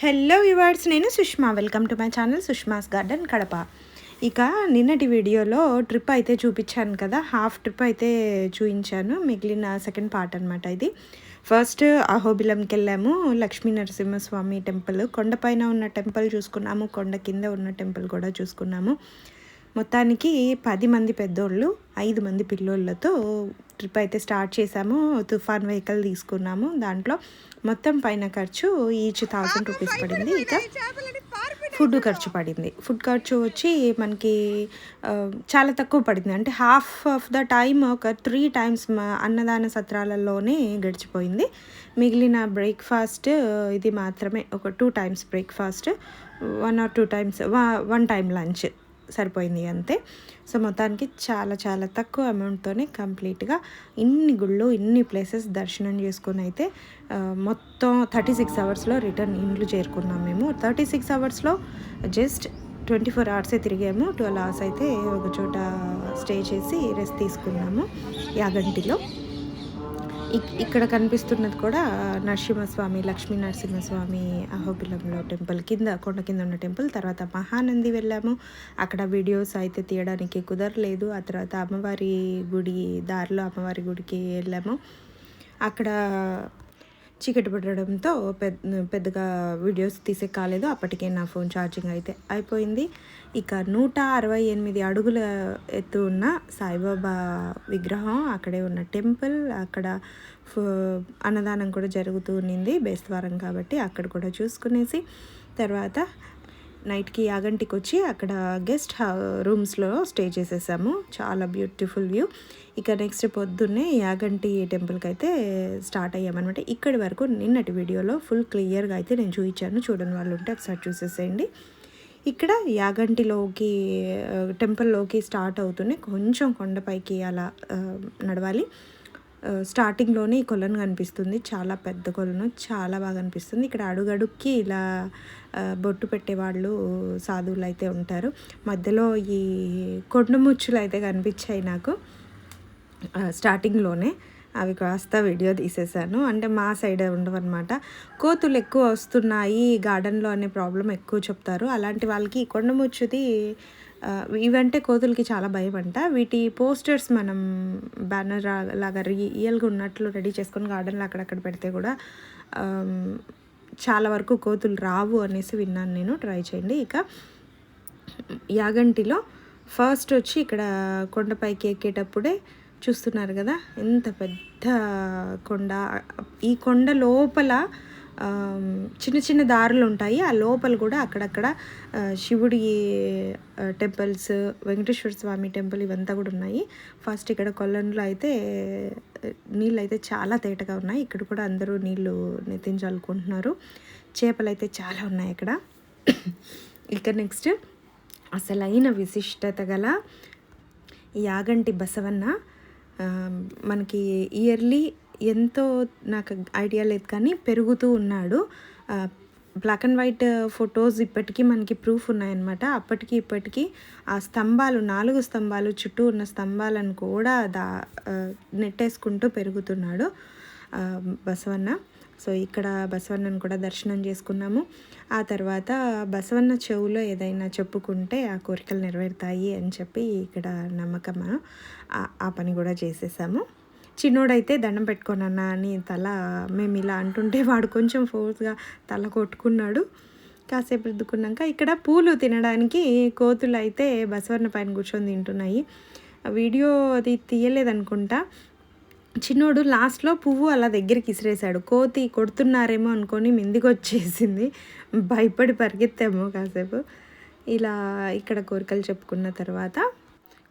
Hello viewers నేను Sushma. Welcome to my channel Sushma's garden Kadapa. ఇక నిన్నటి వీడియోలో ట్రిప్ అయితే చూపించాను కదా. హాఫ్ ట్రిప్ అయితే చూపించాను. మిగిలిన సెకండ్ పార్ట్ అనమాట ఇది. ఫస్ట్ అహోబిలంకి వెళ్ళాము. లక్ష్మీ నరసింహస్వామి టెంపుల్ కొండపైన ఉన్న టెంపుల్ చూసుకున్నాము. కొండ కింద ఉన్న టెంపుల్ కూడా చూసుకున్నాము. మొత్తానికి పది మంది పెద్దోళ్ళు ఐదు మంది పిల్లోళ్ళతో ట్రిప్ అయితే స్టార్ట్ చేసాము. తుఫాన్ వెహికల్ తీసుకున్నాము. దాంట్లో మొత్తం పైన ఖర్చు ఈచ్ థౌజండ్ రూపీస్ పడింది. ఇక ఫుడ్ ఖర్చు పడింది. ఫుడ్ ఖర్చు వచ్చి మనకి చాలా తక్కువ పడింది. అంటే హాఫ్ ఆఫ్ ద టైమ్ ఒక త్రీ టైమ్స్ అన్నదాన సత్రాలలోనే గడిచిపోయింది. మిగిలిన బ్రేక్ఫాస్ట్ ఇది మాత్రమే ఒక two times breakfast one or two times one time lunch. సరిపోయింది అంతే. సో మొత్తానికి చాలా చాలా తక్కువ అమౌంట్తోనే కంప్లీట్గా ఇన్ని గుళ్ళు ఇన్ని ప్లేసెస్ దర్శనం చేసుకుని అయితే మొత్తం థర్టీ సిక్స్ అవర్స్లో రిటర్న్ ఇండ్లు చేరుకున్నాం మేము. థర్టీ సిక్స్ అవర్స్లో జస్ట్ ట్వంటీ ఫోర్ అవర్సే తిరిగాము. ట్వెల్వ్ అవర్స్ అయితే ఒక చోట స్టే చేసి రెస్ట్ తీసుకున్నాము యాగంటిలో. ఇక్కడ కనిపిస్తున్నది కూడా నరసింహస్వామి లక్ష్మీ నరసింహస్వామి అహోబిలంలో టెంపుల్. కింద కొండ కింద ఉన్న టెంపుల్. తర్వాత మహానంది వెళ్ళాము. అక్కడ వీడియోస్ అయితే తీయడానికి కుదరలేదు. ఆ తర్వాత అమ్మవారి గుడి దారిలో అమ్మవారి గుడికి వెళ్ళాము. అక్కడ చీకటి పడడంతో పెద్ద పెద్దగా వీడియోస్ తీసే కాలేదు. అప్పటికే నా ఫోన్ ఛార్జింగ్ అయితే అయిపోయింది. ఇక నూట అరవై ఎనిమిది అడుగుల ఎత్తు ఉన్న సాయిబాబా విగ్రహం అక్కడే ఉన్న టెంపుల్. అక్కడ అన్నదానం కూడా జరుగుతూ ఉన్నింది బేస్తవారం కాబట్టి అక్కడ కూడా చూసుకునేసి తర్వాత నైట్కి యాగంటికి వచ్చి అక్కడ గెస్ట్ రూమ్స్లో స్టే చేసేసాము. చాలా బ్యూటిఫుల్ వ్యూ. ఇక నెక్స్ట్ పొద్దున్నే యాగంటి టెంపుల్కి అయితే స్టార్ట్ అయ్యామన్నమాట. ఇక్కడి వరకు నిన్నటి వీడియోలో ఫుల్ క్లియర్గా అయితే నేను చూపించాను. చూడని వాళ్ళు ఉంటే ఒకసారి చూసేసేయండి. ఇక్కడ యాగంటిలోకి టెంపుల్లోకి స్టార్ట్ అవుతూనే కొంచెం కొండపైకి అలా నడవాలి. స్టార్టింగ్లోనే ఈ కొలను కనిపిస్తుంది. చాలా పెద్ద కొలను చాలా బాగా అనిపిస్తుంది. ఇక్కడ అడుగడుక్కి ఇలా బొట్టు పెట్టేవాళ్ళు సాధువులు అయితే ఉంటారు. మధ్యలో ఈ కొండముచ్చులు అయితే కనిపించాయి నాకు. స్టార్టింగ్లోనే అవి కాస్త వీడియో తీసేసాను అంటే మా సైడ్ ఉండవన్నమాట. కోతులు ఎక్కువ వస్తున్నాయి గార్డెన్లో అనే ప్రాబ్లం ఎక్కువ చెప్తారు. అలాంటి వాళ్ళకి ఈ కొండముచ్చుది ఇవంటే కోతులకి చాలా భయం అంట వీటి పోస్టర్స్ మనం బ్యానర్ లాగా రియల్గా ఉన్నట్లు రెడీ చేసుకొని గార్డెన్లో అక్కడక్కడ పెడితే కూడా చాలా వరకు కోతులు రావు అనేసి విన్నాను నేను. ట్రై చేయండి. ఇక యాగంటిలో ఫస్ట్ వచ్చి ఇక్కడ కొండపైకి ఎక్కేటప్పుడే చూస్తున్నారు కదా ఎంత పెద్ద కొండ. ఈ కొండ లోపల చిన్న చిన్న దారులు ఉంటాయి. ఆ లోపల కూడా అక్కడక్కడ శివుడి టెంపుల్స్ వెంకటేశ్వర స్వామి టెంపుల్ ఇవంతా కూడా ఉన్నాయి. ఫస్ట్ ఇక్కడ కొల్లంలో అయితే నీళ్ళు అయితే చాలా తేటగా ఉన్నాయి. ఇక్కడ కూడా అందరూ నీళ్ళు నెత్తించాలనుకుంటున్నారు చేపలు అయితే చాలా ఉన్నాయి ఇక్కడ. ఇక నెక్స్ట్ అసలైన విశిష్టత గల యాగంటి బసవన్న మనకి ఇయర్లీ ఎంతో నాకు ఐడియా లేదు కానీ పెరుగుతూ ఉన్నాడు. బ్లాక్ అండ్ వైట్ ఫొటోస్ ఇప్పటికీ మనకి ప్రూఫ్ ఉన్నాయన్నమాట. అప్పటికి ఇప్పటికీ ఆ స్తంభాలు నాలుగు స్తంభాలు చుట్టూ ఉన్న స్తంభాలను కూడా దా నెట్టేసుకుంటూ పెరుగుతున్నాడు బసవన్న. సో ఇక్కడ బసవన్నను కూడా దర్శనం చేసుకున్నాము. ఆ తర్వాత బసవన్న చెవులో ఏదైనా చెప్పుకుంటే ఆ కోరికలు నెరవేరుతాయి అని చెప్పి ఇక్కడ నమ్మకం ఆ పని కూడా చేసేసాము. చిన్నోడైతే దండం పెట్టుకోనన్నా అని తల మేము ఇలా అంటుంటే వాడు కొంచెం ఫోర్స్గా తల కొట్టుకున్నాడు. కాసేపు రుద్దుకున్నాక ఇక్కడ పూలు తినడానికి కోతులు అయితే బసవన్న పైన కూర్చొని తింటున్నాయి. ఆ వీడియో అది తీయలేదనుకుంటా. చిన్నోడు లాస్ట్లో పువ్వు అలా దగ్గరికి ఇసిరేశాడు. కోతి కొడుతున్నారేమో అనుకొని మిందికి వచ్చేసింది భయపడి పరిగెత్తాము కాసేపు. ఇలా ఇక్కడ కోరికలు చెప్పుకున్న తర్వాత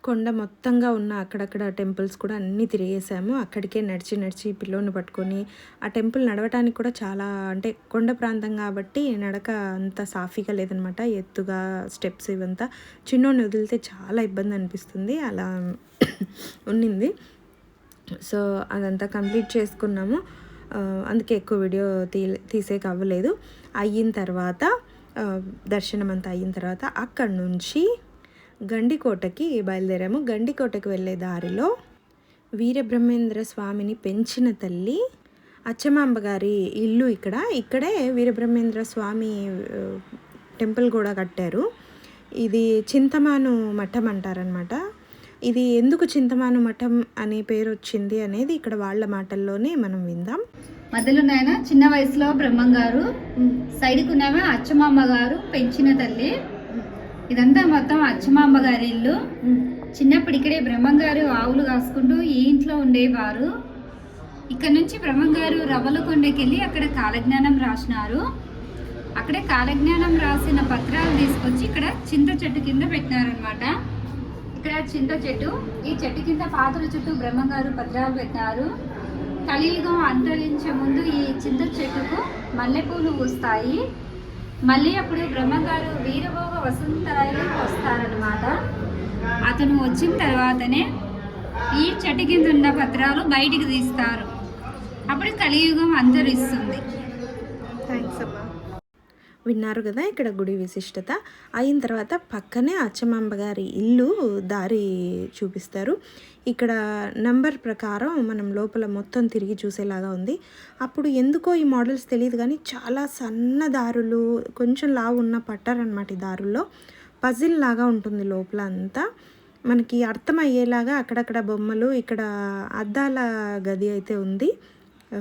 కొండ మొత్తంగా ఉన్న అక్కడక్కడ టెంపుల్స్ కూడా అన్నీ తిరిగేసాము. అక్కడికే నడిచి నడిచి పిల్లోని పట్టుకొని ఆ టెంపుల్ నడవటానికి కూడా చాలా అంటే కొండ ప్రాంతం కాబట్టి నడక అంత సాఫీగా లేదనమాట. ఎత్తుగా స్టెప్స్ ఇవంతా చిన్నోడిని వదిలితే చాలా ఇబ్బంది అనిపిస్తుంది. అలా ఉన్నింది. సో అదంతా కంప్లీట్ చేసుకున్నాము. అందుకే ఎక్కువ వీడియో తీ తీసేకి అవ్వలేదు. అయిన తర్వాత దర్శనం అంతా అయిన తర్వాత అక్కడి నుంచి గండికోటకి బయలుదేరాము. గండికోటకి వెళ్ళే దారిలో వీరబ్రహ్మేంద్ర స్వామిని పెంచిన తల్లి అచ్చమాంబ గారి ఇల్లు ఇక్కడ. ఇక్కడే వీరబ్రహ్మేంద్ర స్వామి టెంపుల్ కూడా కట్టారు. ఇది చింతమాను మఠం అంటారనమాట ఇది ఎందుకు చింతమాను మఠం అనే పేరు వచ్చింది అనేది ఇక్కడ వాళ్ళ మాటల్లోనే మనం విందాం. మధ్యలో నాయన చిన్న వయసులో బ్రహ్మం గారు సైడ్కి ఉన్నవే అచ్చమాంబ గారు పెంచిన తల్లి. ఇదంతా మొత్తం అచ్చమాంబ గారి ఇల్లు. చిన్నప్పుడు ఇక్కడే బ్రహ్మం గారు ఆవులు కాసుకుంటూ ఈ ఇంట్లో ఉండేవారు. ఇక్కడ నుంచి బ్రహ్మం గారు రవ్వల కొండకెళ్ళి అక్కడ కాలజ్ఞానం రాసినారు. అక్కడే కాలజ్ఞానం రాసిన పత్రాలు తీసుకొచ్చి ఇక్కడ చింత చెట్టు కింద పెట్టినారనమాట ఇక్కడ చింత చెట్టు ఈ చెట్టు కింద పాత్ర చుట్టూ బ్రహ్మం గారు పత్రాలు పెట్టినారు. కలియుగం అంతరించే ముందు ఈ చింత చెట్టుకు మల్లెపూలు పూస్తాయి. మళ్ళీ అప్పుడు బ్రహ్మగారు వీరభోగ వసంతరాయలు వస్తారనమాట అతను వచ్చిన తర్వాతనే ఈ చెట్టు కింద ఉన్న పత్రాలు బయటికి తీస్తారు. అప్పుడు కలియుగం అంతరిస్తుంది థ్యాంక్స్ అమ్మా. విన్నారు కదా ఇక్కడ గుడి విశిష్టత. అయిన తర్వాత పక్కనే అచ్చమాంబ గారి ఇల్లు దారి చూపిస్తారు. ఇక్కడ నంబర్ ప్రకారం మనం లోపల మొత్తం తిరిగి చూసేలాగా ఉంది. అప్పుడు ఎందుకో ఈ మోడల్స్ తెలియదు కానీ చాలా సన్న దారులు కొంచెం లావు ఉన్న పట్టారనమాట ఈ దారుల్లో. పజిల్ లాగా ఉంటుంది లోపల అంతా. మనకి అర్థమయ్యేలాగా అక్కడక్కడ బొమ్మలు ఇక్కడ అద్దాల గది అయితే ఉంది.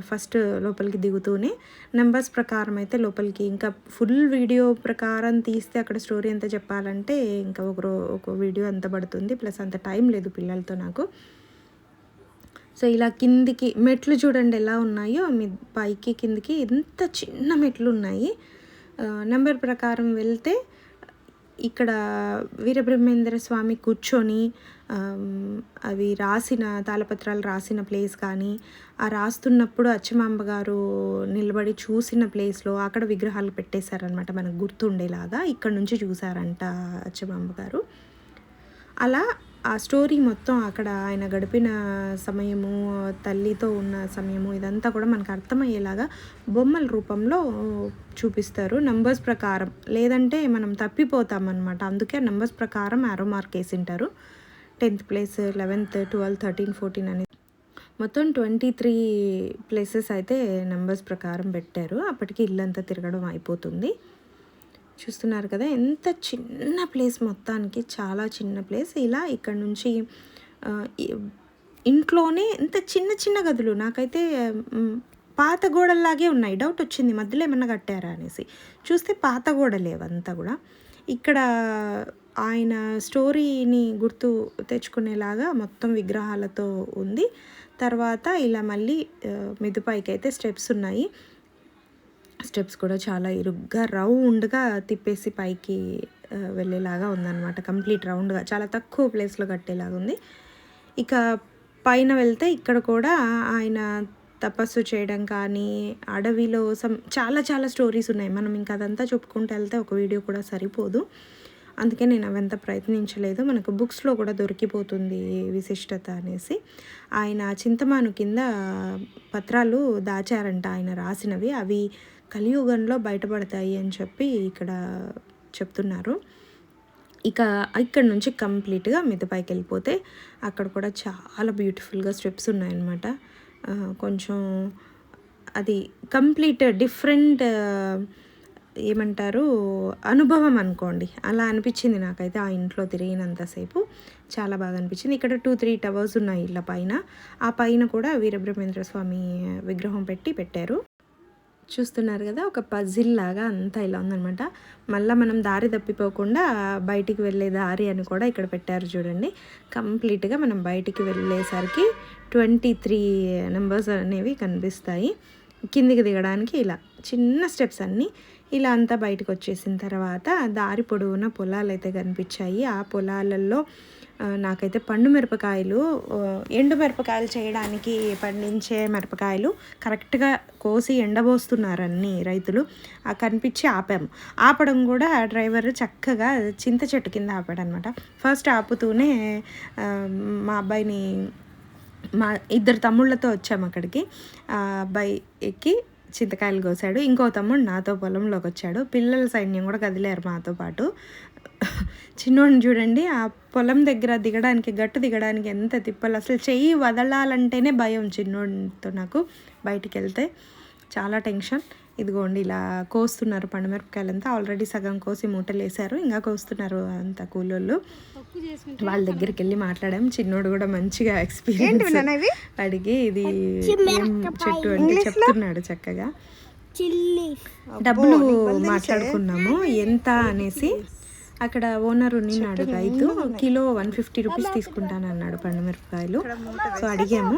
ఫస్ట్ లోపలికి దిగుతూనే నెంబర్స్ ప్రకారం అయితే లోపలికి ఇంకా ఫుల్ వీడియో ప్రకారం తీస్తే అక్కడ స్టోరీ ఎంత చెప్పాలంటే ఇంకా ఒక ఒక వీడియో అంత పడుతుంది ప్లస్ అంత టైం లేదు పిల్లలతో నాకు. సో ఇలా కిందికి మెట్లు చూడండి ఎలా ఉన్నాయో మీ పైకి కిందికి ఎంత చిన్న మెట్లు ఉన్నాయి. నెంబర్ ప్రకారం వెళ్తే ఇక్కడ వీరబ్రహ్మేంద్ర స్వామి కూర్చొని అవి రాసిన తాళపత్రాలు రాసిన ప్లేస్ కానీ ఆ రాస్తున్నప్పుడు అచ్చమాంబ గారు నిలబడి చూసిన ప్లేస్లో అక్కడ విగ్రహాలు పెట్టేశారనమాట మనకు గుర్తుండేలాగా. ఇక్కడ నుంచి చూసారంట అచ్చమాంబ గారు. అలా ఆ స్టోరీ మొత్తం అక్కడ ఆయన గడిపిన సమయము తల్లితో ఉన్న సమయము ఇదంతా కూడా మనకు అర్థమయ్యేలాగా బొమ్మల రూపంలో చూపిస్తారు నంబర్స్ ప్రకారం. లేదంటే మనం తప్పిపోతామన్నమాట. అందుకే నంబర్స్ ప్రకారం ఆరో mark వేసింటారు. Tenth place eleventh twelfth thirteen fourteen అని. మొత్తం ట్వంటీ త్రీ ప్లేసెస్ అయితే నెంబర్స్ ప్రకారం పెట్టారు. అప్పటికి ఇల్లంతా తిరగడం అయిపోతుంది. చూస్తున్నారు కదా ఎంత చిన్న ప్లేస్ మొత్తానికి చాలా చిన్న ప్లేస్. ఇలా ఇక్కడ నుంచి ఇంట్లోనే ఎంత చిన్న చిన్న గదులు నాకైతే పాత గోడల్లాగే ఉన్నాయి. డౌట్ వచ్చింది మధ్యలో ఏమన్నా కట్టారా అనేసి. చూస్తే పాత గోడలేవంతా కూడా. ఇక్కడ ఆయన స్టోరీని గుర్తు తెచ్చుకునేలాగా మొత్తం విగ్రహాలతో ఉంది. తర్వాత ఇలా మళ్ళీ ఆ, అయితే స్టెప్స్ ఉన్నాయి. స్టెప్స్ కూడా చాలా ఇరుగ్గా రౌండ్గా తిప్పేసి పైకి వెళ్ళేలాగా ఉందన్నమాట. కంప్లీట్ రౌండ్గా చాలా తక్కువ ప్లేస్లో కట్టేలాగా ఉంది. ఇక పైన వెళ్తే ఇక్కడ కూడా ఆయన తపస్సు చేయడం కానీ అడవిలో సమ్ చాలా చాలా స్టోరీస్ ఉన్నాయి. మనం ఇంకా అదంతా చెప్పుకుంటూ వెళ్తే ఒక వీడియో కూడా సరిపోదు. అందుకే నేను అవంత ప్రయత్నించలేదు. మనకు బుక్స్లో కూడా దొరికిపోతుంది విశిష్టత అనేసి. ఆయన చింతమాను కింద పత్రాలు దాచారంట ఆయన రాసినవి. అవి కలియుగంలో బయటపడతాయి అని చెప్పి ఇక్కడ చెప్తున్నారు. ఇక ఇక్కడ నుంచి కంప్లీట్గా మిద్దపైకి వెళ్ళిపోతే అక్కడ కూడా చాలా బ్యూటిఫుల్గా స్టెప్స్ ఉన్నాయన్నమాట. కొంచెం అది కంప్లీట్ డిఫరెంట్ ఏమంటారు అనుభవం అనుకోండి. అలా అనిపించింది నాకైతే ఆ ఇంట్లో తిరిగినంతసేపు చాలా బాగా అనిపించింది. ఇక్కడ టూ త్రీ టవర్స్ ఉన్నాయి ఇళ్ళ పైన. ఆ పైన కూడా వీరబ్రహ్మేంద్ర స్వామి విగ్రహం పెట్టి పెట్టారు. చూస్తున్నారు కదా ఒక పజిల్ లాగా అంతా ఇలా ఉందనమాట మళ్ళీ మనం దారి తప్పిపోకుండా బయటికి వెళ్ళే దారి అని కూడా ఇక్కడ పెట్టారు చూడండి. కంప్లీట్గా మనం బయటికి వెళ్ళేసరికి ట్వంటీ త్రీ నెంబర్స్ అనేవి కనిపిస్తాయి. కిందికి దిగడానికి ఇలా చిన్న స్టెప్స్ అన్నీ. ఇలా అంతా బయటకు వచ్చేసిన తర్వాత దారి పొడవున పొలాలు అయితే కనిపించాయి. ఆ పొలాలలో నాకైతే పండు మిరపకాయలు ఎండు మిరపకాయలు చేయడానికి పండించే మిరపకాయలు కరెక్ట్గా కోసి ఎండబోస్తున్నారు అన్ని రైతులు. ఆ కనిపించి ఆపాము. ఆపడం కూడా డ్రైవర్ చక్కగా చింత చెట్టు కింద ఆపాడు అనమాట ఫస్ట్ ఆపుతూనే మా అబ్బాయిని మా ఇద్దరు తమ్ముళ్ళతో వచ్చాము అక్కడికి. ఆ అబ్బాయి ఎక్కి చింతకాయలు కోసాడు. ఇంకో తమ్ముడు నాతో పొలంలోకి వచ్చాడు పిల్లల సైన్యం కూడా కదిలేరు మాతో పాటు. చిన్నోడిని చూడండి ఆ పొలం దగ్గర దిగడానికి గట్టు దిగడానికి ఎంత తిప్పాలి. అసలు చెయ్యి వదలాలంటేనే భయం చిన్నోడితో నాకు బయటికి వెళ్తే చాలా టెన్షన్. ఇదిగోండి ఇలా కోస్తున్నారు పండుమిరపకాయలంతా. ఆల్రెడీ సగం కోసి మూటలు వేశారు ఇంకా కోస్తున్నారు అంత కూలోళ్ళు. వాళ్ళ దగ్గరికి వెళ్ళి మాట్లాడాం. చిన్నోడు కూడా మంచిగా ఎక్స్పీరియన్స్ అడిగి ఇది చెట్టు అంటే చెప్తున్నాడు చక్కగా. డబ్బులు మాట్లాడుకున్నాము. ఎంత అనేసి అక్కడ ఓనర్ ఉన్నాడు రైతు. కిలో వన్ ఫిఫ్టీ రూపీస్ తీసుకుంటాను అన్నాడు పండు మిరపకాయలు సో అడిగాము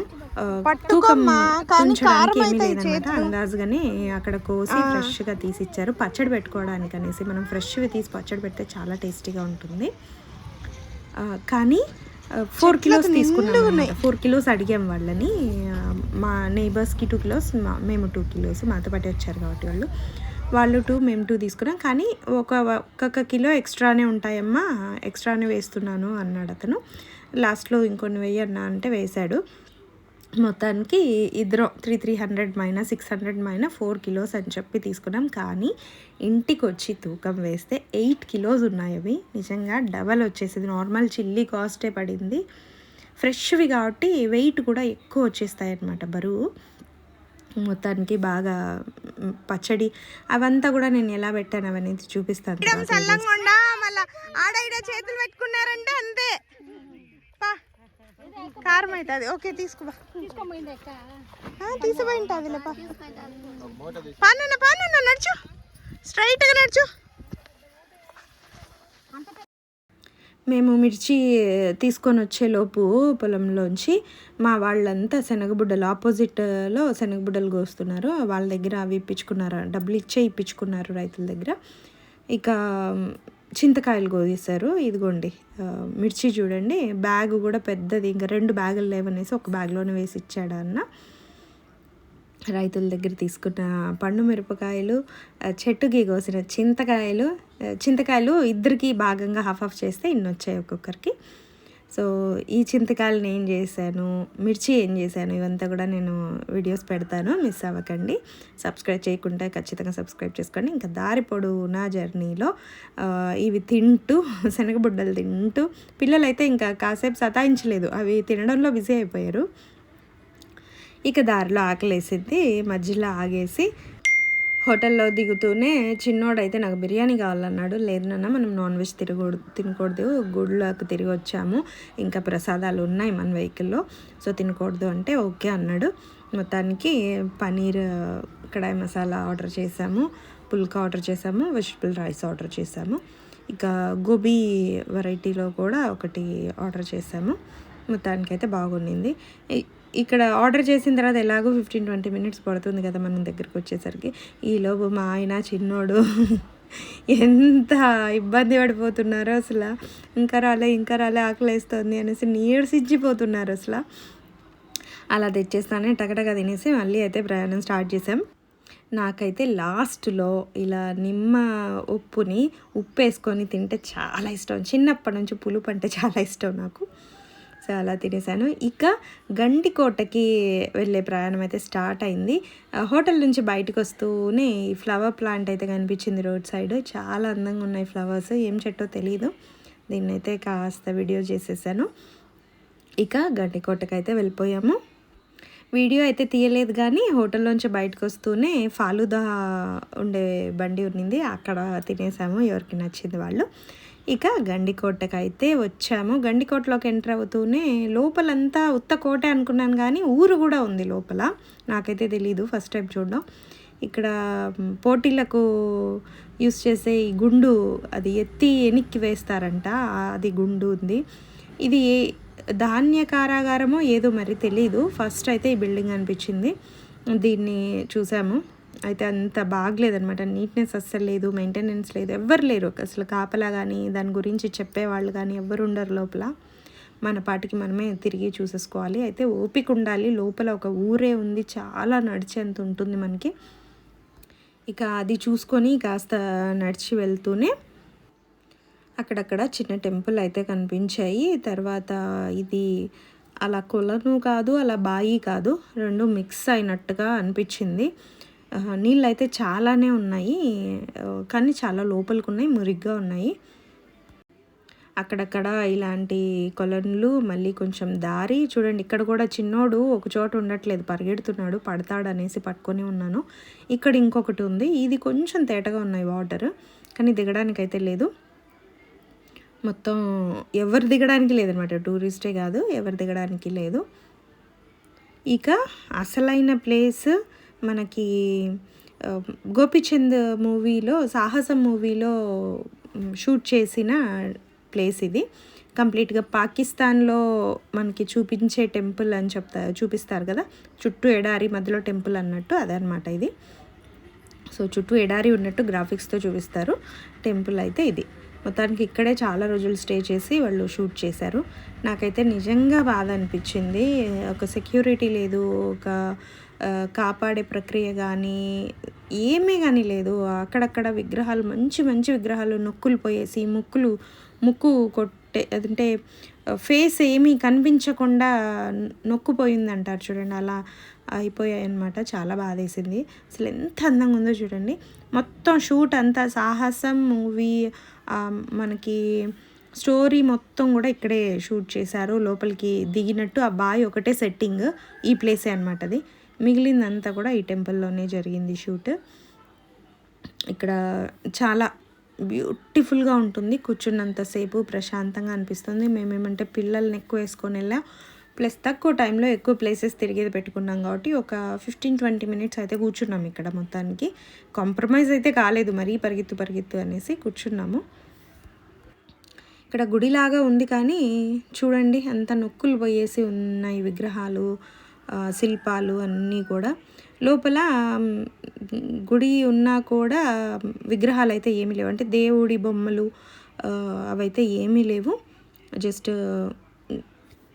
తూకం తుంచడానికి ఏమీ లేదనమాట అందాజుగానే అక్కడ కోసి ఫ్రెష్గా తీసి ఇచ్చారు పచ్చడి పెట్టుకోవడానికి అనేసి మనం ఫ్రెష్వి తీసి పచ్చడి పెడితే చాలా టేస్టీగా ఉంటుంది. కానీ ఫోర్ కిలోస్ తీసుకున్నాం ఫోర్ కిలోస్ అడిగాం వాళ్ళని. మా నైబర్స్కి టూ కిలోస్ మేము టూ కిలోస్ మాతో పాటు వచ్చారు కాబట్టి వాళ్ళు. వాళ్ళు టూ మేము టూ తీసుకున్నాం. కానీ ఒక ఒక్కొక్క కిలో ఎక్స్ట్రానే ఉంటాయమ్మా. ఎక్స్ట్రానే వేస్తున్నాను అన్నాడు అతను. లాస్ట్లో ఇంకొన్ని వెయ్యన్నా అంటే వేశాడు. మొత్తానికి ఇద్దరం త్రీ త్రీ హండ్రెడ్ మైన సిక్స్ హండ్రెడ్ మైన ఫోర్ కిలోస్ అని చెప్పి తీసుకున్నాం. కానీ ఇంటికి వచ్చి తూకం వేస్తే ఎయిట్ కిలోస్ ఉన్నాయి అవి. నిజంగా డబల్ వచ్చేసింది. నార్మల్ చిల్లీ కాస్టే పడింది. ఫ్రెష్వి కాబట్టి వెయిట్ కూడా ఎక్కువ వచ్చేస్తాయి అన్నమాట బరువు. మొత్తానికి బాగా పచ్చడి అవంతా కూడా నేను ఎలా పెట్టాను అవన్నీ చూపిస్తాను ఆడ ఈడ చేతులు పెట్టుకున్నారంటే అంతే. పా. కారం అవుతుంది ఓకే తీసుకుపా తీసుకుపోయింటుంది పా. పానన్న పానన్న నడుచు. స్ట్రైట్గా నడుచు. మేము మిర్చి తీసుకొని వచ్చేలోపు పొలంలోంచి మా వాళ్ళంతా శనగబుడ్డలు ఆపోజిట్లో శనగబుడ్డలు కోస్తున్నారు. వాళ్ళ దగ్గర అవి ఇప్పించుకున్నారు. డబ్బులు ఇచ్చే ఇప్పించుకున్నారు రైతుల దగ్గర. ఇక చింతకాయలు కోసేశారు. ఇదిగోండి మిర్చి చూడండి. బ్యాగ్ కూడా పెద్దది. ఇంకా రెండు బ్యాగులు లేవనేసి ఒక బ్యాగ్లోనే వేసి ఇచ్చాడు అన్న. రైతుల దగ్గర తీసుకున్న పండు మిరపకాయలు చెట్టుకి కోసిన చింతకాయలు చింతకాయలు ఇద్దరికి భాగంగా హాఫ్ హాఫ్ చేస్తే ఇన్ని వచ్చాయి ఒక్కొక్కరికి. సో ఈ చింతకాయలు నేను చేశాను మిర్చి ఏం చేశాను ఇవంతా కూడా నేను వీడియోస్ పెడతాను మిస్ అవ్వకండి. సబ్స్క్రైబ్ చేయకుండా ఖచ్చితంగా సబ్స్క్రైబ్ చేసుకోండి. ఇంకా దారి పొడవునా జర్నీలో ఇవి తింటూ శనగబుడ్డలు తింటూ పిల్లలైతే ఇంకా కాసేపు సతాయించలేదు. అవి తినడంలో బిజీ అయిపోయారు. ఇక దారిలో ఆకలేసింది. మధ్యలో ఆగేసి హోటల్లో దిగుతూనే చిన్నోడైతే నాకు బిర్యానీ కావాలన్నాడు. లేదు నాన్న మనం నాన్ వెజ్ తిరగకూడదు తినకూడదు. గుడిలోకి తిరిగి వచ్చాము. ఇంకా ప్రసాదాలు ఉన్నాయి మన వెహికల్లో. సో తినకూడదు అంటే ఓకే అన్నాడు. మొత్తానికి పనీర్ కడాయి మసాలా ఆర్డర్ చేసాము పుల్కా ఆర్డర్ చేసాము వెజిటబుల్ రైస్ ఆర్డర్ చేసాము ఇక గోబీ వెరైటీలో కూడా ఒకటి ఆర్డర్ చేసాము మొత్తానికి అయితే బాగుండింది. ఇక్కడ ఆర్డర్ చేసిన తర్వాత ఎలాగో ఫిఫ్టీన్ ట్వంటీ మినిట్స్ పడుతుంది కదా మనం దగ్గరికి వచ్చేసరికి. ఈలోపు మా ఆయన చిన్నోడు ఎంత ఇబ్బంది పడిపోతున్నారో అసలు. ఇంకా రాలే ఇంకా రాలే ఆకలేస్తుంది అనేసి నీరసిచ్చిపోతున్నారు అసలు. అలా తెచ్చేస్తానే టగటగా తినేసి మళ్ళీ అయితే ప్రయాణం స్టార్ట్ చేసాం నాకైతే లాస్ట్లో ఇలా నిమ్మ ఉప్పుని ఉప్పు వేసుకొని తింటే చాలా ఇష్టం. చిన్నప్పటి నుంచి పులుపు అంటే చాలా ఇష్టం నాకు. సో అలా తినేసాను. ఇక గండికోటకి వెళ్ళే ప్రయాణం అయితే స్టార్ట్ అయింది. హోటల్ నుంచి బయటకు వస్తూనే ఈ ఫ్లవర్ ప్లాంట్ అయితే కనిపించింది రోడ్ సైడ్. చాలా అందంగా ఉన్నాయి ఫ్లవర్స్. ఏం చెట్టో తెలియదు దీన్ని అయితే కాస్త వీడియో చేసేసాను. ఇక గండికోటకి అయితే వెళ్ళిపోయాము. వీడియో అయితే తీయలేదు కానీ హోటల్లోంచి బయటకు వస్తూనే ఫాలుదా ఉండే బండి ఉన్నింది. అక్కడ తినేసాము. ఎవరికి నచ్చింది వాళ్ళు. ఇక గండికోటకు అయితే వచ్చాము. గండికోటలోకి ఎంటర్ అవుతూనే లోపలంతా ఉత్త కోట అనుకున్నాను కానీ ఊరు కూడా ఉంది లోపల. నాకైతే తెలీదు ఫస్ట్ టైం చూడడం. ఇక్కడ పోటీలకు యూస్ చేసే ఈ గుండు అది ఎత్తి ఎనిక్కి వేస్తారంట. అది గుండు ఉంది. ఇది ఏ- ధాన్య కారాగారమో ఏదో మరి తెలీదు. ఫస్ట్ అయితే ఈ బిల్డింగ్ అనిపించింది. దీన్ని చూసాము. అయితే అంత బాగలేదనమాట నీట్నెస్ అస్సలు లేదు మెయింటెనెన్స్ లేదు ఎవ్వరు లేరు. అసలు కాపలా కానీ దాని గురించి చెప్పేవాళ్ళు కానీ ఎవ్వరు ఉండరు లోపల. మన పాటికి మనమే తిరిగి చూసేసుకోవాలి. అయితే ఓపిక ఉండాలి. లోపల ఒక ఊరే ఉంది. చాలా నడిచేంత ఉంటుంది మనకి. ఇక అది చూసుకొని కాస్త నడిచి వెళ్తూనే అక్కడక్కడ చిన్న టెంపుల్ అయితే కనిపించాయి. తర్వాత ఇది అలా కొలను కాదు అలా బాయి కాదు. రెండు మిక్స్ అయినట్టుగా అనిపించింది. నీళ్ళు అయితే చాలానే ఉన్నాయి. కానీ చాలా లోపలికి ఉన్నాయి మురిగ్గా ఉన్నాయి. అక్కడక్కడ ఇలాంటి కొలన్లు మళ్ళీ కొంచెం దారి చూడండి. ఇక్కడ కూడా చిన్నోడు ఒక చోట ఉండట్లేదు పరిగెడుతున్నాడు పడతాడు అనేసి పట్టుకొని ఉన్నాను. ఇక్కడ ఇంకొకటి ఉంది. ఇది కొంచెం తేటగా ఉన్నాయి వాటర్ కానీ దిగడానికి అయితే లేదు. మొత్తం ఎవరు దిగడానికి లేదనమాట. టూరిస్టే కాదు ఎవరు దిగడానికి లేదు. ఇక అసలైన ప్లేస్ మనకి గోపిచంద్ మూవీలో సాహసం మూవీలో షూట్ చేసిన ప్లేస్ ఇది. కంప్లీట్గా పాకిస్తాన్లో మనకి చూపించే టెంపుల్ అని చెప్తా చూపిస్తారు కదా? చుట్టూ ఎడారి మధ్యలో టెంపుల్ అన్నట్టు అదనమాట ఇది. సో చుట్టూ ఎడారి ఉన్నట్టు గ్రాఫిక్స్తో చూపిస్తారు. టెంపుల్ అయితే ఇది. మొత్తానికి ఇక్కడే చాలా రోజులు స్టే చేసి వాళ్ళు షూట్ చేశారు. నాకైతే నిజంగా బాధ అనిపించింది. ఒక సెక్యూరిటీ లేదు ఒక కాపాడే ప్రక్రియ కానీ ఏమీ కానీ లేదు. అక్కడక్కడ విగ్రహాలు మంచి మంచి విగ్రహాలు నొక్కులు పోయేసి ముక్కులు ముక్కు కొట్టే అదంటే ఫేస్ ఏమీ కనిపించకుండా నొక్కుపోయింది అంటారు చూడండి. అలా అయిపోయాయి అనమాట చాలా బాధేసింది. అసలు ఎంత అందంగా ఉందో చూడండి. మొత్తం షూట్ అంతా సాహసం మూవీ మనకి స్టోరీ మొత్తం కూడా ఇక్కడే షూట్ చేశారు. లోపలికి దిగినట్టు ఆ బాయ్ ఒకటే సెట్టింగ్ ఈ ప్లేసే అనమాట అది. మిగిలిందంతా కూడా ఈ టెంపుల్లోనే జరిగింది షూట్. ఇక్కడ చాలా బ్యూటిఫుల్గా ఉంటుంది కూర్చున్నంతసేపు ప్రశాంతంగా అనిపిస్తుంది. మేమేమంటే పిల్లల్ని ఎక్కువ వేసుకొని వెళ్ళాం. ప్లస్ తక్కువ టైంలో ఎక్కువ ప్లేసెస్ తిరిగేది పెట్టుకున్నాం కాబట్టి ఒక ఫిఫ్టీన్ ట్వంటీ మినిట్స్ అయితే కూర్చున్నాం ఇక్కడ మొత్తానికి. కాంప్రమైజ్ అయితే కాలేదు మరీ పరిగెత్తు పరిగెత్తు అనేసి కూర్చున్నాము. ఇక్కడ గుడిలాగా ఉంది కానీ చూడండి అంత నొక్కులు పోయేసి ఉన్నాయి విగ్రహాలు. శిల్పాలు అన్నీ కూడా. లోపల గుడి ఉన్నా కూడా విగ్రహాలు అయితే ఏమీ లేవు. అంటే దేవుడి బొమ్మలు అవైతే ఏమీ లేవు. జస్ట్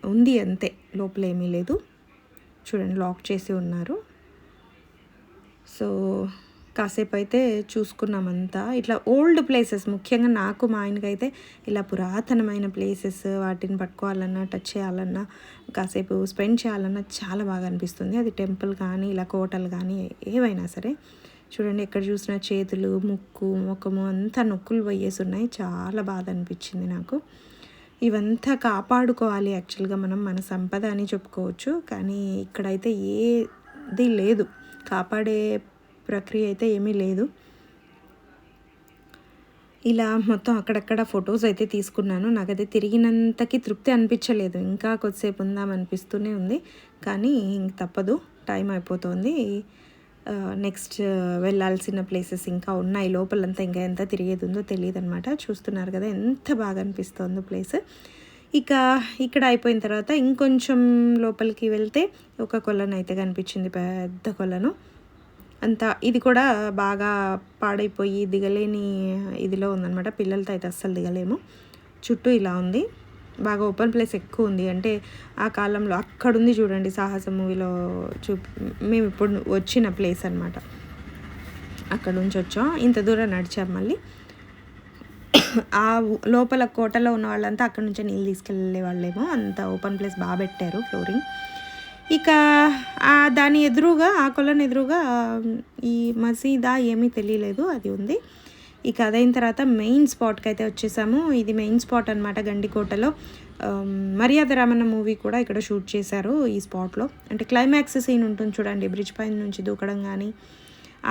ఉంది అంతే. లోపల ఏమీ లేదు. చూడండి లాక్ చేసి ఉన్నారు. సో కాసేపు అయితే చూసుకున్నామంతా. ఇట్లా ఓల్డ్ ప్లేసెస్ ముఖ్యంగా నాకు మా ఆయనకైతే ఇలా పురాతనమైన ప్లేసెస్ వాటిని పట్టుకోవాలన్నా టచ్ చేయాలన్నా కాసేపు స్పెండ్ చేయాలన్నా చాలా బాగా అనిపిస్తుంది. అది టెంపుల్ కానీ ఇలా కోటలు కానీ ఏవైనా సరే. చూడండి ఎక్కడ చూసినా చేతులు ముక్కు ముఖము అంతా నొక్కులు పోయేసి ఉన్నాయి. చాలా బాధ అనిపించింది నాకు. ఇవంతా కాపాడుకోవాలి యాక్చువల్గా మనం మన సంపద అని చెప్పుకోవచ్చు. కానీ ఇక్కడైతే ఏది లేదు. కాపాడే ప్రక్రియ అయితే ఏమీ లేదు. ఇలా మొత్తం అక్కడక్కడ ఫొటోస్ అయితే తీసుకున్నాను. నాకైతే తిరిగినంతకి తృప్తి అనిపించలేదు. ఇంకా కొద్దిసేపు ఉందాం అనిపిస్తూనే ఉంది. కానీ ఇంక తప్పదు. టైం అయిపోతుంది. నెక్స్ట్ వెళ్ళాల్సిన ప్లేసెస్ ఇంకా ఉన్నాయి. లోపలంతా ఇంకా ఎంత తిరిగేది ఉందో తెలియదు అనమాట చూస్తున్నారు కదా ఎంత బాగా అనిపిస్తుందో ప్లేస్. ఇక ఇక్కడ అయిపోయిన తర్వాత ఇంకొంచెం లోపలికి వెళ్తే ఒక కొలను అయితే కనిపించింది. పెద్ద కొలను. అంతా ఇది కూడా బాగా పాడైపోయి దిగలేని ఇదిలో ఉందన్నమాట. పిల్లలతో అయితే అస్సలు దిగలేము. చుట్టూ ఇలా ఉంది. బాగా ఓపెన్ ప్లేస్ ఎక్కువ ఉంది. అంటే ఆ కాలంలో అక్కడుంది చూడండి సాహస మూవీలో చూ మేము ఇప్పుడు వచ్చిన ప్లేస్ అనమాట అక్కడ నుంచి వచ్చాం. ఇంత దూరం నడిచాం మళ్ళీ. ఆ లోపల కోటలో ఉన్న వాళ్ళంతా అక్కడ నుంచే నీళ్ళు తీసుకెళ్ళే వాళ్ళేమో అంత ఓపెన్ ప్లేస్ బాగా పెట్టారు ఫ్లోరింగ్. ఇక ఆ దాని ఎదురుగా ఆ కొలను ఎదురుగా ఈ మసీదా ఏమీ తెలియలేదు అది ఉంది. ఇక అదైన తర్వాత మెయిన్ స్పాట్కి అయితే వచ్చేసాము. ఇది మెయిన్ స్పాట్ అనమాట గండికోటలో. మర్యాద రామన్న మూవీ కూడా ఇక్కడ షూట్ చేశారు ఈ స్పాట్లో. అంటే క్లైమాక్స్ సీన్ ఉంటుంది చూడండి బ్రిడ్జ్ పైన నుంచి దూకడం కానీ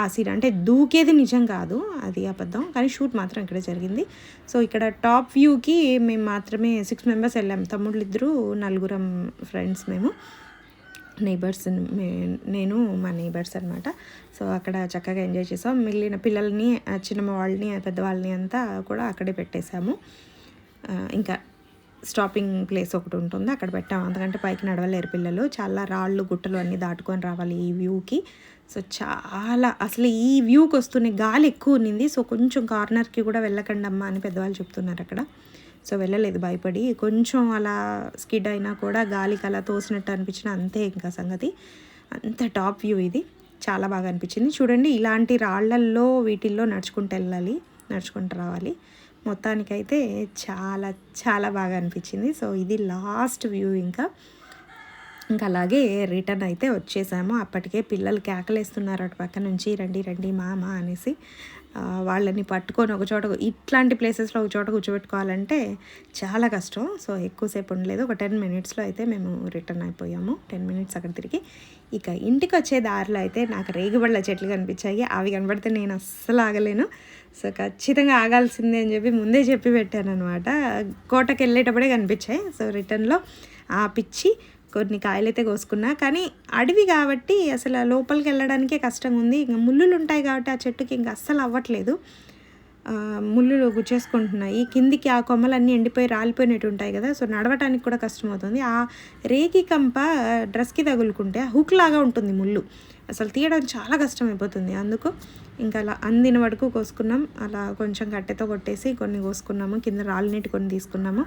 ఆ సీన్. అంటే దూకేది నిజం కాదు అది అబద్ధం. కానీ షూట్ మాత్రం ఇక్కడ జరిగింది. సో ఇక్కడ టాప్ వ్యూకి మేము మాత్రమే సిక్స్ మెంబర్స్ వెళ్ళాం. తమ్ముళ్ళు ఇద్దరు నలుగురం ఫ్రెండ్స్ మేము. నేబర్స్ నేను మా నేబర్స్ అనమాట సో అక్కడ చక్కగా ఎంజాయ్ చేసాం. మిగిలిన పిల్లల్ని చిన్న వాళ్ళని పెద్దవాళ్ళని అంతా కూడా అక్కడే పెట్టేశాము. ఇంకా స్టాపింగ్ ప్లేస్ ఒకటి ఉంటుంది. అక్కడ పెట్టాము అందుకంటే పైకి నడవలేరు పిల్లలు. చాలా రాళ్ళు గుట్టలు అన్నీ దాటుకొని రావాలి ఈ వ్యూకి సో చాలా అసలు ఈ వ్యూకి వస్తున్న గాలి ఎక్కువ ఉన్నింది. సో కొంచెం కార్నర్కి కూడా వెళ్ళకండి అమ్మా అని పెద్దవాళ్ళు చెప్తున్నారు అక్కడ. సో వెళ్ళలేదు భయపడి. కొంచెం అలా స్కిడ్ అయినా కూడా గాలికి అలా తోసినట్టు అనిపించిన అంతే ఇంకా సంగతి. అంత టాప్ వ్యూ ఇది. చాలా బాగా అనిపించింది. చూడండి ఇలాంటి రాళ్ళల్లో వీటిల్లో నడుచుకుంటూ వెళ్ళాలి నడుచుకుంటూ రావాలి. మొత్తానికైతే చాలా చాలా బాగా అనిపించింది. సో ఇది లాస్ట్ వ్యూ ఇంకా. ఇంకా అలాగే రిటర్న్ అయితే వచ్చేసాము. అప్పటికే పిల్లలు కేకలేస్తున్నారు అటు పక్క నుంచి రండి రండి మామ అనేసి. వాళ్ళని పట్టుకొని ఒక చోట ఇట్లాంటి ప్లేసెస్లో ఒక చోట కూర్చోబెట్టుకోవాలంటే చాలా కష్టం. సో ఎక్కువసేపు ఉండలేదు. ఒక టెన్ మినిట్స్లో అయితే మేము రిటర్న్ అయిపోయాము. టెన్ మినిట్స్ అక్కడ తిరిగి ఇక ఇంటికి వచ్చే దారిలో అయితే నాకు రేగిబళ్ళ చెట్లు కనిపించాయి. అవి కనబడితే నేను అస్సలు ఆగలేను. సో ఖచ్చితంగా ఆగాల్సిందే అని చెప్పి ముందే చెప్పి పెట్టాను అనమాట కోటకి వెళ్ళేటప్పుడే కనిపించాయి. సో రిటర్న్లో ఆపిచ్చి కొన్ని కాయలు అయితే కోసుకున్నా. కానీ అడవి కాబట్టి అసలు లోపలికి వెళ్ళడానికే కష్టంగా ఉంది ఇంకా ముళ్ళులు ఉంటాయి కాబట్టి ఆ చెట్టుకి ఇంకా అస్సలు అవ్వట్లేదు. ముళ్ళులు గుచ్చేసుకుంటున్నాయి. కిందికి ఆ కొమ్మలన్నీ ఎండిపోయి రాలిపోయినట్టు ఉంటాయి కదా. సో నడవటానికి కూడా కష్టమవుతుంది. ఆ రేకి కంప డ్రెస్కి తగులుకుంటే హుక్ లాగా ఉంటుంది ముళ్ళు. అసలు తీయడం చాలా కష్టమైపోతుంది. అందుకు ఇంకా అలా అందిన వరకు కోసుకున్నాం. అలా కొంచెం కట్టెతో కొట్టేసి కొన్ని కోసుకున్నాము. కింద రాళ్ళనీటి కొన్ని తీసుకున్నాము.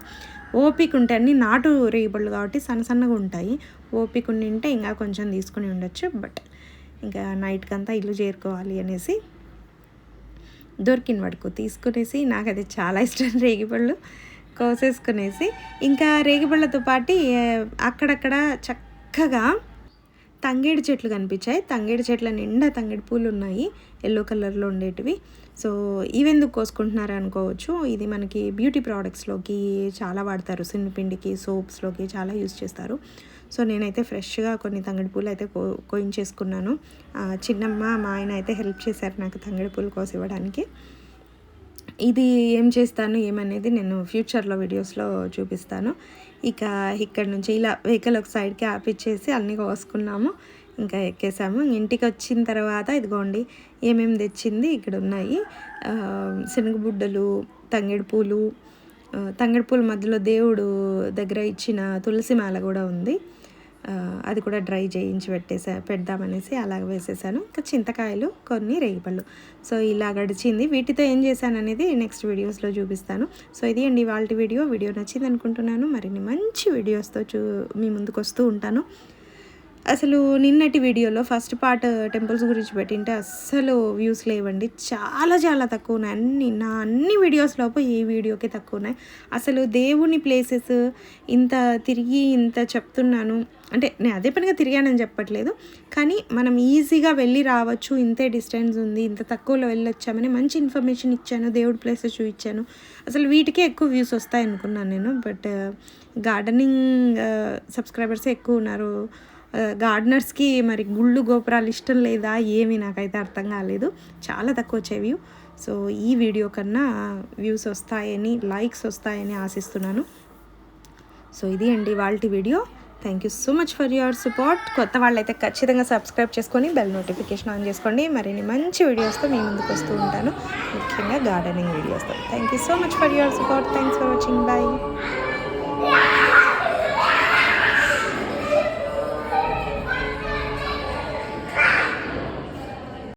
ఓపిక ఉంటే అన్ని నాటు రేగిపళ్ళు కాబట్టి సన్న సన్నగా ఉంటాయి. ఓపిక ఉంటే ఇంకా కొంచెం తీసుకుని ఉండొచ్చు. బట్ ఇంకా నైట్కి అంతా ఇల్లు చేరుకోవాలి అనేసి దొరికిన వరకు తీసుకునేసి నాకు అది చాలా ఇష్టం రేగిపళ్ళు కోసేసుకునేసి. ఇంకా రేగిపళ్ళతో పాటు అక్కడక్కడ చక్కగా తంగేడు చెట్లు కనిపించాయి. తంగేడు చెట్ల నిండా తంగేడు పూలు ఉన్నాయి. ఎల్లో కలర్లో ఉండేటివి. సో ఇవెందుకు కోసుకుంటున్నారు అనుకోవచ్చు. ఇది మనకి బ్యూటీ ప్రోడక్ట్స్లోకి చాలా వాడతారు. సిన్నపిండికి సోప్స్లోకి చాలా యూస్ చేస్తారు. సో నేనైతే ఫ్రెష్గా కొన్ని తంగడి పూలు అయితే కో కోయించేసుకున్నాను. చిన్నమ్మ మా ఆయన అయితే హెల్ప్ చేశారు నాకు తంగడి పూలు కోసి ఇవ్వడానికి ఇది ఏం చేస్తాను ఏమనేది నేను ఫ్యూచర్లో వీడియోస్లో చూపిస్తాను. ఇక ఇక్కడ నుంచి ఇలా వెహికల్ ఒక సైడ్కి ఆపిచ్చేసి అన్నీ కోసుకున్నాము. ఇంకా ఎక్కేసాము. ఇంటికి వచ్చిన తర్వాత ఇదిగోండి ఏమేమి తెచ్చింది ఇక్కడ ఉన్నాయి శనగబుడ్డలు తంగిడి పూలు తంగిడి పూల మధ్యలో దేవుడు దగ్గర ఇచ్చిన తులసి మాల కూడా ఉంది. అది కూడా డ్రై చేయించి పెట్టేసా పెడదామనేసి అలాగ వేసేసాను. ఇంకా చింతకాయలు కొన్ని రేగిపళ్ళు. సో ఇలా గడిచింది. వీటితో ఏం చేశాను అనేది నెక్స్ట్ వీడియోస్లో చూపిస్తాను. సో ఇది అండి వాళ్ళ వీడియో. వీడియో నచ్చింది అనుకుంటున్నాను. మరిన్ని మంచి వీడియోస్తో చూ మీ ముందుకు వస్తూ ఉంటాను. అసలు నిన్నటి వీడియోలో ఫస్ట్ పార్ట్ టెంపుల్స్ గురించి పెట్టింటే అస్సలు వ్యూస్ లేవండి. చాలా చాలా తక్కువ ఉన్నాయి. అన్ని నా అన్ని వీడియోస్ లోపు ఈ వీడియోకి తక్కువ ఉన్నాయి. అసలు దేవుని ప్లేసెస్ ఇంత తిరిగి ఇంత చెప్తున్నాను. అంటే నేను అదే పనిగా తిరిగానని చెప్పట్లేదు. కానీ మనం ఈజీగా వెళ్ళి రావచ్చు ఇంతే డిస్టెన్స్ ఉంది ఇంత తక్కువలో వెళ్ళొచ్చామని మంచి ఇన్ఫర్మేషన్ ఇచ్చాను దేవుడి ప్లేసెస్ చూపించాను. అసలు వీటికే ఎక్కువ వ్యూస్ వస్తాయి అనుకున్నాను నేను బట్ గార్డెనింగ్ సబ్స్క్రైబర్సే ఎక్కువ ఉన్నారు. గార్డెనర్స్కి మరి గుళ్ళు గోపురాలు ఇష్టం లేదా ఏమీ నాకైతే అర్థం కాలేదు. చాలా తక్కువ వచ్చే వ్యూ. సో ఈ వీడియో కన్నా వ్యూస్ వస్తాయని లైక్స్ వస్తాయని ఆశిస్తున్నాను. సో ఇది అండి వాళ్ళ video. Thank you so much for your support కొత్త వాళ్ళైతే ఖచ్చితంగా సబ్స్క్రైబ్ చేసుకొని బెల్ నోటిఫికేషన్ ఆన్ చేసుకోండి. మరిన్ని మంచి వీడియోస్తో మీ ముందుకు వస్తూ ఉంటాను. ముఖ్యంగా గార్డెనింగ్ వీడియోస్తో thank you so much for your support thanks for watching bye